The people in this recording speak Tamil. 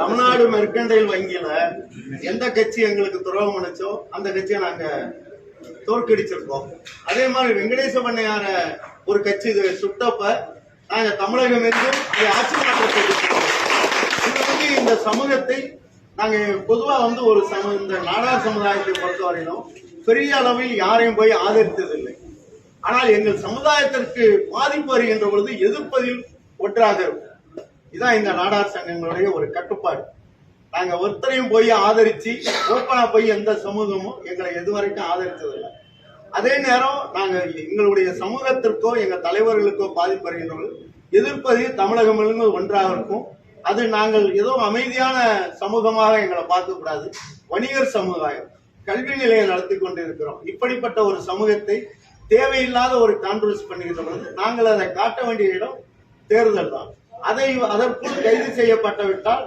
தமிழ்நாடு மெர்கண்டைல் வங்கியில எந்த கட்சி எங்களுக்கு துரோகம் நினைச்சோ அந்த கட்சியை நாங்க தோற்கடிச்சிருக்கோம். அதே மாதிரி வெங்கடேச பண்ணையார ஒரு கட்சி சுட்டப்ப நாங்க தமிழகம் என்றும் ஆட்சி மாற்றத்தை இது இந்த சமூகத்தை நாங்க பொதுவா வந்து ஒரு சம இந்த நாடார் சமுதாயத்தை பொறுத்தவரையிலும் பெரிய அளவில் யாரையும் போய் ஆதரித்ததில்லை. ஆனால் எங்கள் சமுதாயத்திற்கு பாதிப்பு வருகின்ற பொழுது எதிர்ப்பதில் ஒன்றாக இருக்கும். இதான் இந்த நாடார் சங்கங்களுடைய ஒரு கட்டுப்பாடு. நாங்க ஒருத்தரையும் போய் ஆதரிச்சு ஓப்பனா போய் எந்த சமூகமும் எங்களை எதுவரைக்கும் ஆதரித்ததில்லை அதே நேரம் நாங்க எங்களுடைய சமூகத்திற்கோ எங்க தலைவர்களுக்கோ பாதிப்பு வருகின்ற பொழுது தமிழகம் ஒன்றாக இருக்கும். அது நாங்கள் ஏதோ அமைதியான சமூகமாக எங்களை பார்க்க கூடாது வணிகர் சமுதாயம் கல்வி நிலையம் நடத்தி கொண்டிருக்கிறோம். இப்படிப்பட்ட ஒரு சமூகத்தை தேவையில்லாத ஒரு கான்ட்ரவர்ஸ் பண்ணுகின்ற பொழுது நாங்கள் அதை காட்ட வேண்டிய இடம் தேர்தல் தான். அதை அதற்குள் கைது செய்யப்பட்டுவிட்டால்